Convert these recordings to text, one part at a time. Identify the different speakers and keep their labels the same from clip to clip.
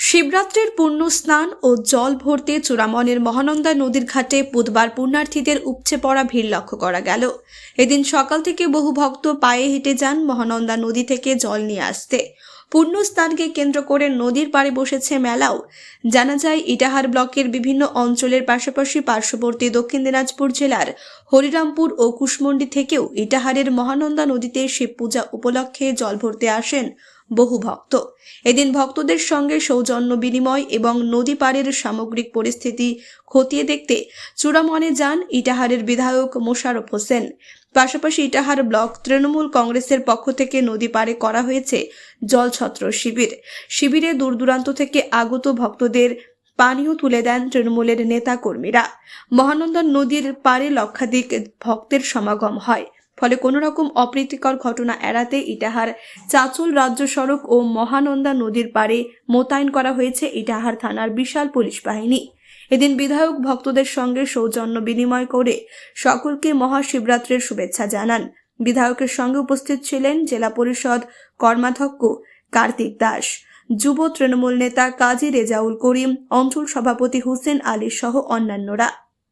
Speaker 1: শিবরাত্রির পূর্ণ স্নান ও জল ভরতে চূড়ামনের মহানন্দা নদীর ঘাটে বুধবার পুণ্যার্থীদের উপচে পড়া ভিড় লক্ষ্য করা গেল। এদিন সকাল থেকে বহু ভক্ত পায়ে হেঁটে যান মহানন্দা নদী থেকে জল নিয়ে আসতে। পূর্ণ স্নানকে কেন্দ্র করে নদীর পাড়ে বসেছে মেলাও। জানা যায়, ইটাহার ব্লকের বিভিন্ন অঞ্চলের পাশাপাশি পার্শ্ববর্তী দক্ষিণ দিনাজপুর জেলার হরিরামপুর ও কুশমন্ডি থেকেও ইটাহারের মহানন্দা নদীতে শিব পূজা উপলক্ষে জল ভরতে আসেন বহু ভক্ত। এদিন ভক্তদের সঙ্গে সৌজন্য বিনিময় এবং নদী পাড়ের সামগ্রিক পরিস্থিতি খতিয়ে দেখতে চূড়ামনে যান ইটাহারের বিধায়ক মোশারফ হোসেন। পাশাপাশি ইটাহার ব্লক তৃণমূল কংগ্রেসের পক্ষ থেকে নদী পাড়ে করা হয়েছে জলছত্র শিবির। শিবিরে দূর দূরান্ত থেকে আগত ভক্তদের পানীয় তুলে দেন তৃণমূলের নেতা কর্মীরা মহানন্দা নদীর পাড়ে লক্ষাধিক ভক্তের সমাগম হয়। ফলে কোনো রকম অপ্রীতিকর ঘটনা এড়াতে ইটাহার চাচল রাজ্য সড়ক ও মহানন্দা নদীর পাড়ে মোতায়েন করা হয়েছে ইটাহার থানার বিশাল পুলিশ বাহিনী। এদিন বিধায়ক ভক্তদের সঙ্গে সৌজন্য বিনিময় করে সকলকে মহাশিবরাত্রির শুভেচ্ছা জানান। বিধায়কের সঙ্গে উপস্থিত ছিলেন জেলা পরিষদ কর্মাধ্যক্ষ কার্তিক দাস, যুব তৃণমূল নেতা কাজী রেজাউল করিম, অঞ্চল সভাপতি হুসেন আলী সহ অন্যান্যরা।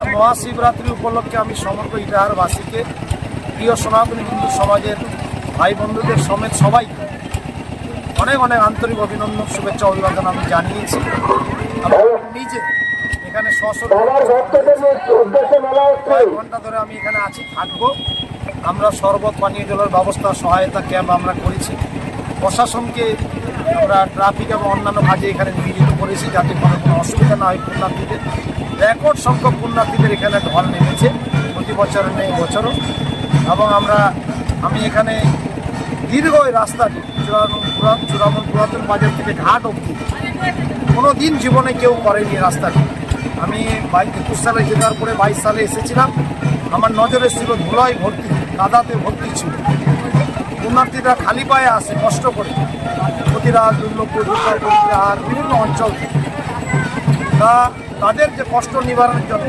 Speaker 2: মহাশিবরাত্রি উপলক্ষে আমি সমগ্র ইটাহারবাসীকে প্রিয় সনাতনী হিন্দু সমাজের ভাই বন্ধুদের সমেত সবাইকে অনেক অনেক আন্তরিক অভিনন্দন শুভেচ্ছা অভিবাদন আমি জানিয়েছি। নিজে এখানে কয়েক ঘণ্টা ধরে আমি এখানে আছি থাকব। আমরা শরবত পানীয় জলের ব্যবস্থা সহায়তা ক্যাম্প আমরা করেছি। প্রশাসনকে আমরা ট্রাফিক এবং অন্যান্য কাজে এখানে নিয়োজিত করেছি যাতে কোনো কোনো অসুবিধা না হয় পুণ্যার্থীদের। রেকর্ড সংখ্যক পুণ্যার্থীদের এখানে ঢল নেমেছে প্রতি বছরের নেই বছরও। এবং আমরা, আমি এখানে দীর্ঘ ওই রাস্তাটি চূড়ামন চূড়ামন পুরাতন বাজার থেকে ঘাট অবধি কোনো দিন জীবনে কেউ করেনি রাস্তাটি। আমি বাইশ, একুশ সালে জেতার পরে বাইশ সালে এসেছিলাম। আমার নজরে ছিল ধুলাই ভর্তি, কাদাতে ভর্তি ছিল। পুণ্যার্থীরা খালি পায়ে আসে, কষ্ট করে। প্রতিরাজ দুর্লভপুর আর বিভিন্ন অঞ্চল তা তাদের যে কষ্ট নিবারণের জন্য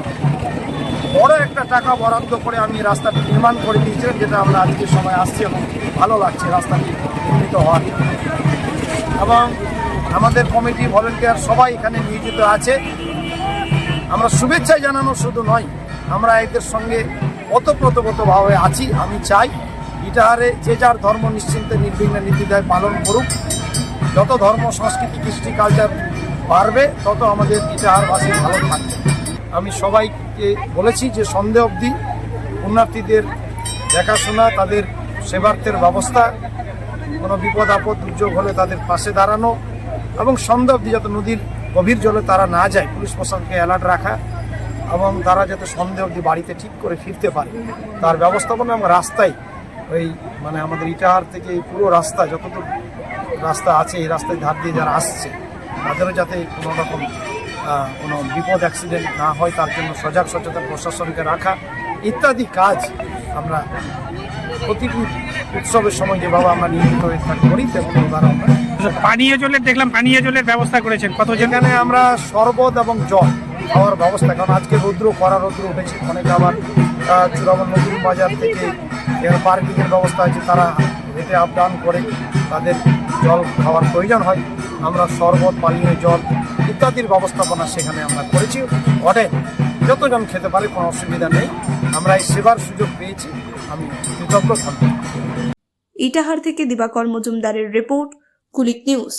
Speaker 2: বড় একটা টাকা বরাদ্দ করে আমি রাস্তাটি নির্মাণ করে দিয়েছিলাম, যেটা আমরা আজকের সময় আসছি এবং ভালো লাগছে রাস্তাটি নির্মিত হওয়ার। এবং আমাদের কমিটি ভলেন্টিয়ার সবাই এখানে নিয়োজিত আছে। আমরা শুভেচ্ছা জানানো শুধু নয়, আমরা এদের সঙ্গে ওতপ্রোতগতভাবে আছি, আমি চাই। ইটাহারে যে যার ধর্ম নিশ্চিন্তে নির্বিঘ্নে নীতিদায় পালন করুক, যত ধর্ম, সংস্কৃতি, কৃষ্টি কালচার বাড়বে, তত আমাদের ইটাহারবাসী ভালো থাকবে। আমি সবাইকে বলেছি যে সন্দেহ অবধি পুণ্যার্থীদের দেখাশোনা, তাদের সেবার্থের ব্যবস্থা, কোনো বিপদ, আপদ, দুর্যোগ হলে তাদের পাশে দাঁড়ানো এবং সন্দেহ অবধি যাতে নদীর গভীর জলে তারা না যায়, পুলিশ প্রশাসনকে অ্যালার্ট রাখা এবং তারা যাতে সন্দেহ অবধি বাড়িতে ঠিক করে ফিরতে পারে, তার ব্যবস্থাপনা এবং রাস্তায় ওই মানে আমাদের ইটাহার থেকে পুরো রাস্তা যতটুকু রাস্তা আছে এই রাস্তায় ধার দিয়ে যারা আসছে তাদেরও যাতে কোনো রকম কোনো বিপদ অ্যাক্সিডেন্ট না হয় তার জন্য সজাগ সচেতন প্রশাসনকে রাখা ইত্যাদি কাজ আমরা প্রতিটি উৎসবের সময় যেভাবে আমরা নিয়মিত হয়ে থাকি করি তেমন উদাহরণ আমরা
Speaker 3: পানীয় জলের দেখলাম পানীয় জলের ব্যবস্থা করেছেন। কত
Speaker 2: যেখানে আমরা শরবত এবং জল খাওয়ার ব্যবস্থা, কারণ আজকে রৌদ্র, কড়া রৌদ্র উঠেছে, অনেকে আবার চূড়ামন নতুন বাজার থেকে পার্কিংয়ের ব্যবস্থা আছে, তারা হেঁটে আপ ডাউন করে তাদের জল খাওয়ার প্রয়োজন হয়। আমরা শরবত, পানীয় জল ইত্যাদির ব্যবস্থাপনা সেখানে আমরা করেছি। হোটেল যতজন খেতে পারে, কোনো অসুবিধা নেই। আমরা এই সেবার সুযোগ পেয়েছি। আমি কৃতজ্ঞ থাকব।
Speaker 1: ইটাহার থেকে দিবাকর মজুমদারের রিপোর্ট, কুলিক নিউজ।